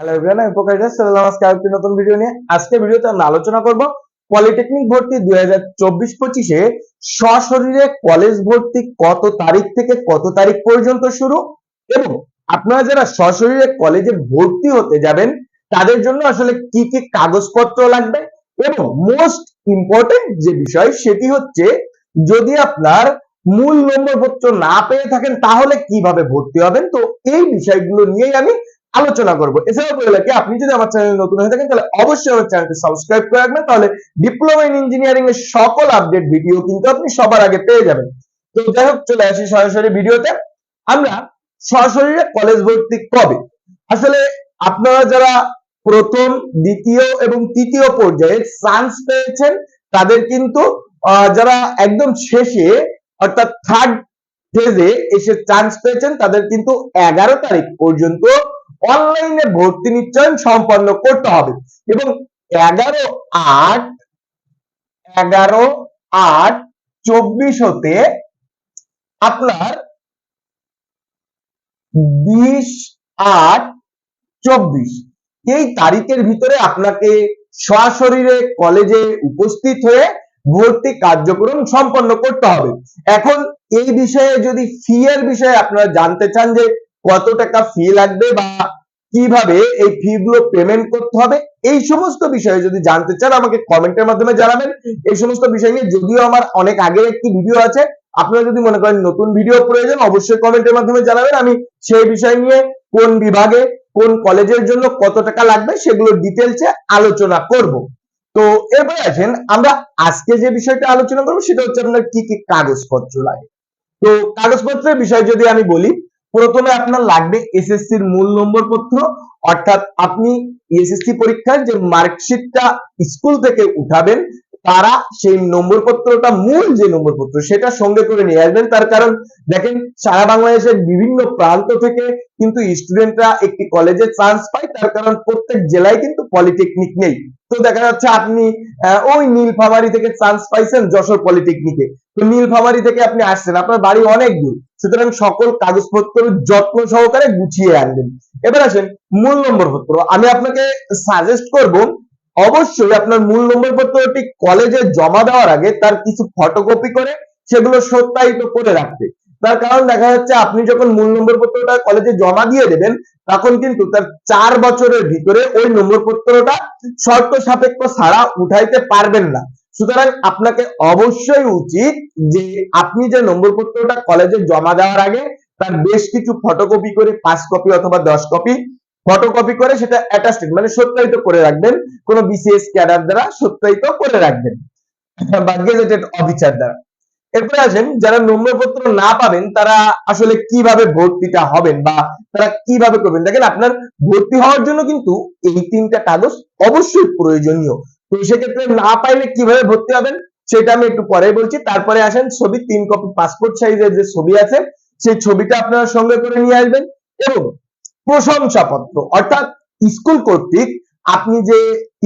কলেজে ভর্তি হতে যাবেন, তাদের জন্য আসলে কি কি কাগজপত্র লাগবে? এবং মোস্ট ইম্পর্টেন্ট যে বিষয়, সেটি হচ্ছে যদি আপনার মূল নম্বরপত্র না পেয়ে থাকেন, তাহলে কীভাবে ভর্তি হবেন? তো এই বিষয়গুলো নিয়েই আমি আলোচনা করব। এছাড়াও বলে রাখি, আপনি যদি আমার চ্যানেলে নতুন হয়ে থাকেন, তাহলে অবশ্যই আমার চ্যানেলটি সাবস্ক্রাইব করে রাখবেন। তাহলে ডিপ্লোমা ইন ইঞ্জিনিয়ারিং এর সকল আপডেট ভিডিও কিন্তু আপনি সবার আগে পেয়ে যাবেন। তো যাই হোক, চলে আসি সরাসরি ভিডিওতে আমরা সরাসরি কলেজ ভর্তি কবে? আসলে আপনারা যারা প্রথম, দ্বিতীয় এবং তৃতীয় পর্যায়ে চান্স পেয়েছেন, তাদের কিন্তু যারা একদম শেষে, অর্থাৎ থার্ড ফেজে এসে চান্স পেয়েছেন, তাদের কিন্তু এগারো তারিখ পর্যন্ত অনলাইনে ভর্তি নিশ্চয়ন সম্পন্ন করতে হবে। এবং এগারো আট এগারো আট চব্বিশ হতে আপনার বিশ আট চব্বিশ। এই তারিখের ভিতরে আপনাকে সশরীরে কলেজে উপস্থিত হয়ে ভর্তি কার্যক্রম সম্পন্ন করতে হবে। এখন এই বিষয়ে যদি ফি এর বিষয়ে আপনারা জানতে চান যে কত টাকা ফি লাগবে বা কীভাবে এই ফি গুলো পেমেন্ট করতে হবে, এই সমস্ত বিষয়ে যদি জানতে চান, আমাকে কমেন্টের মাধ্যমে জানাবেন। এই সমস্ত বিষয় নিয়ে যদিও আমার অনেক আগে একটি ভিডিও আছে, আপনারা যদি মনে করেন নতুন ভিডিও প্রয়োজন, অবশ্যই কমেন্টের মাধ্যমে জানাবেন। আমি সেই বিষয় নিয়ে কোন বিভাগে, কোন কলেজের জন্য কত টাকা লাগবে, সেগুলো ডিটেলসে আলোচনা করব। তো এরপরে আসেন, আমরা আজকে যে বিষয়টা আলোচনা করব, সেটা হচ্ছে আপনার কি কি কাগজপত্র লাগে। তো কাগজপত্রের বিষয় যদি আমি বলি প্রথমে আপনার লাগবে এসএসসির মূল নম্বর পত্র, অর্থাৎ আপনি এসএসসি পরীক্ষার যে মার্কশিটটা স্কুল থেকে উঠাবেন তারা সেই নম্বর পত্রটা, মূল যে নম্বর পত্র, সেটা সঙ্গে করে নিয়ে আসবেন। তার কারণ, দেখেন, সারা বাংলাদেশের বিভিন্ন প্রান্ত থেকে কিন্তু স্টুডেন্টরা একটি কলেজে চান্স পায়। তার কারণ, প্রত্যেক জেলায় কিন্তু পলিটেকনিক নেই। তো দেখা যাচ্ছে, আপনি ওই নীলফামারী থেকে চান্স পাইছেন যশোর পলিটেকনিকে তো নীলফামারী থেকে আপনি আসছেন। আপনার বাড়ি অনেক দূর। সুতরাং সকল কাগজপত্র যত্ন সহকারে গুছিয়ে আনবেন। এবার আসেন, মূল নম্বর পত্র। আমি আপনাকে সাজেস্ট করব অবশ্যই আপনার মূল নম্বর পত্রটি কলেজে জমা দেওয়ার আগে তার কিছু ফটোকপি করে সেগুলো সত্যায়িত করে রাখতে তার কারণ দেখা যাচ্ছে, আপনি যখন মূল নম্বর পত্রটা কলেজে জমা দিয়ে দেবেন, তখন কিন্তু তার চার বছরের ভিতরে ওই নম্বর পত্রটা শর্ত সাপেক্ষ ছাড়া উঠাইতে পারবেন না। সুতরাং আপনাকে অবশ্যই উচিত যে আপনি যে নম্বর পত্রটা কলেজে জমা দেওয়ার আগে তার বেশ কিছু ফটোকপি করে পাঁচ কপি অথবা দশ কপি ফটোকপি করে সেটা অ্যাটাস্টেড মানে সত্যায়িত করে রাখবেন, কোনো বিসিএস ক্যাডার দ্বারা সত্যায়িত করে রাখবেন, বা গেজেটেড অফিসার দ্বারা। এরপরে আসেন, যারা নম্বরপত্র না পাবেন, তারা আসলে কীভাবে ভর্তিটা হবেন বা তারা কীভাবে করবেন? দেখেন, আপনার ভর্তি হওয়ার জন্য কিন্তু এই তিনটা কাগজ অবশ্যই প্রয়োজনীয়। তো সেক্ষেত্রে না পাইলে কীভাবে ভর্তি হবেন, সেটা আমি একটু পরে বলছি। তারপরে আসেন ছবি তিন কপি পাসপোর্ট সাইজের যে ছবি আছে, সেই ছবিটা আপনারা সঙ্গে করে নিয়ে আসবেন এবং প্রশংসাপত্র। অর্থাৎ স্কুল কর্তৃক আপনি যে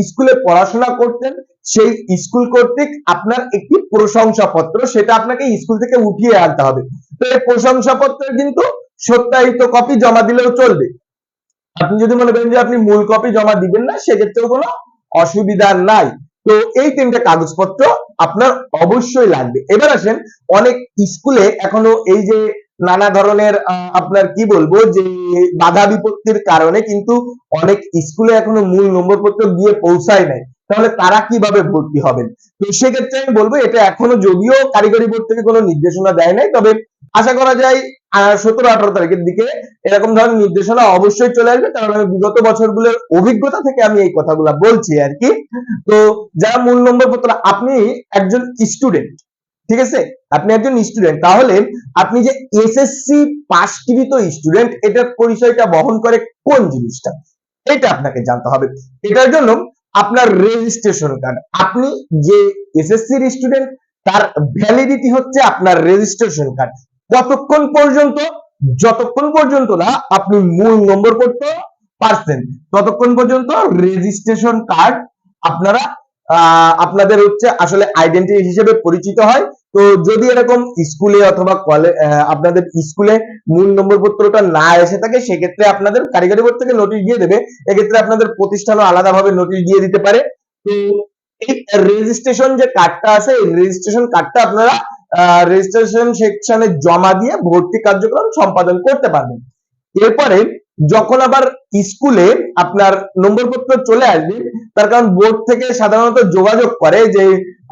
স্কুলে পড়াশোনা করতেন, সেই স্কুল কর্তৃক আপনার একটি প্রশংসাপত্র, সেটা আপনাকে স্কুল থেকে উঠিয়ে আনতে হবে। তো এই প্রশংসাপত্রের কিন্তু সত্যায়িত কপি জমা দিলেও চলবে। আপনি যদি মনে করেন যে আপনি মূল কপি জমা দিবেন না, সেক্ষেত্রেও কোনো অসুবিধা নাই। তো এই তিনটা কাগজপত্র আপনার অবশ্যই লাগবে। এবার আসেন, অনেক স্কুলে এখনও এই যে নানা ধরনের আপনার কি বলব যে, বাধা বিপত্তির কারণে কিন্তু অনেক স্কুলে এখনও মূল নম্বরপত্র গিয়ে পৌঁছায় নাই। তাহলে তারা কীভাবে ভর্তি হবেন? তো সেক্ষেত্রে আমি বলব, এটা এখনও যদিও কারিগরি বোর্ড থেকে কোনো নির্দেশনা দেয় নাই, তবে আশা করা যায় সতেরো আঠারো তারিখের দিকে এরকম ধরনের নির্দেশনা অবশ্যই চলে আসবে, কারণ আমি বিগত বছরগুলোর অভিজ্ঞতা থেকে আমি এই কথাগুলো বলছি আর কি। তো যারা মূল নম্বর পত্র, আপনি একজন স্টুডেন্ট ঠিক আছে? আপনি একজন স্টুডেন্ট তাহলে আপনি যে এসএসসি পাসকৃত স্টুডেন্ট এটার পরিচয়টা বহন করে কোন জিনিসটা? এটা আপনাকে জানতে হবে। এটার জন্য আপনার রেজিস্ট্রেশন কার্ড আপনি যে এসএসসি স্টুডেন্ট তার ভ্যালিডিটি হচ্ছে আপনার রেজিস্ট্রেশন কার্ড কতক্ষণ পর্যন্ত? যতক্ষণ পর্যন্ত না, আপনি মূল নম্বর করতে পারছেন। ততক্ষণ পর্যন্ত রেজিস্ট্রেশন কার্ড আপনারা আপনাদের হচ্ছে আসলে আইডেন্টি হিসেবে পরিচিত হয়। তো যদি এরকম স্কুলে অথবা কলেজ আপনাদের স্কুলে মূল নম্বর পত্রটা না এসে থাকে, সেক্ষেত্রে আপনাদের কারিগরি বোর্ড থেকে নোটিশ দিয়ে দেবে। এক্ষেত্রে আপনাদের প্রতিষ্ঠানও আলাদাভাবে নোটিশ দিয়ে দিতে পারে। তো এই রেজিস্ট্রেশন যে কার্ডটা আছে, এই রেজিস্ট্রেশন কার্ডটা আপনারা রেজিস্ট্রেশন সেকশনে জমা দিয়ে ভর্তি কার্যক্রম সম্পাদন করতে পারবেন। এরপরে যখন আবার স্কুলে আপনার নম্বরপত্র চলে আসবে তার কারণ বোর্ড থেকে সাধারণত যোগাযোগ করে যে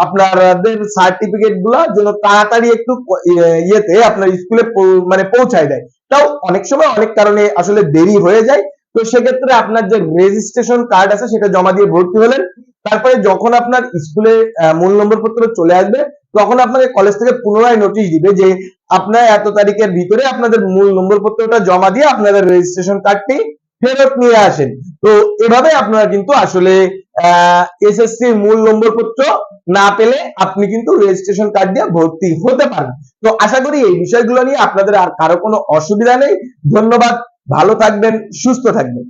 আপনাদের সার্টিফিকেটগুলা যেন তাড়াতাড়ি একটু ইয়ে- ইয়েতে আপনার স্কুলে মানে পৌঁছায় দেয়। তাও অনেক সময় অনেক কারণে আসলে দেরি হয়ে যায়। তো সেক্ষেত্রে আপনার যে রেজিস্ট্রেশন কার্ড আছে সেটা জমা দিয়ে ভর্তি হলেন। তারপরে যখন আপনার স্কুলে মূল নম্বর পত্র চলে আসবে, তখন আপনাকে কলেজ থেকে পুনরায় নোটিশ দিবে যে আপনার এত তারিখের ভিতরে আপনাদের মূল নম্বর পত্রটা জমা দিয়ে আপনাদের রেজিস্ট্রেশন কার্ডটি ফেরত নিয়ে আসেন। তো এভাবে আপনারা কিন্তু আসলে এসএসসি মূল নম্বর পত্র না পেলে আপনি কিন্তু রেজিস্ট্রেশন কার্ড দিয়ে ভর্তি হতে পারেন। তো আশা করি এই বিষয়গুলো নিয়ে আপনাদের আর কারও কোনো অসুবিধা নেই। ধন্যবাদ। ভালো থাকবেন, সুস্থ থাকবেন।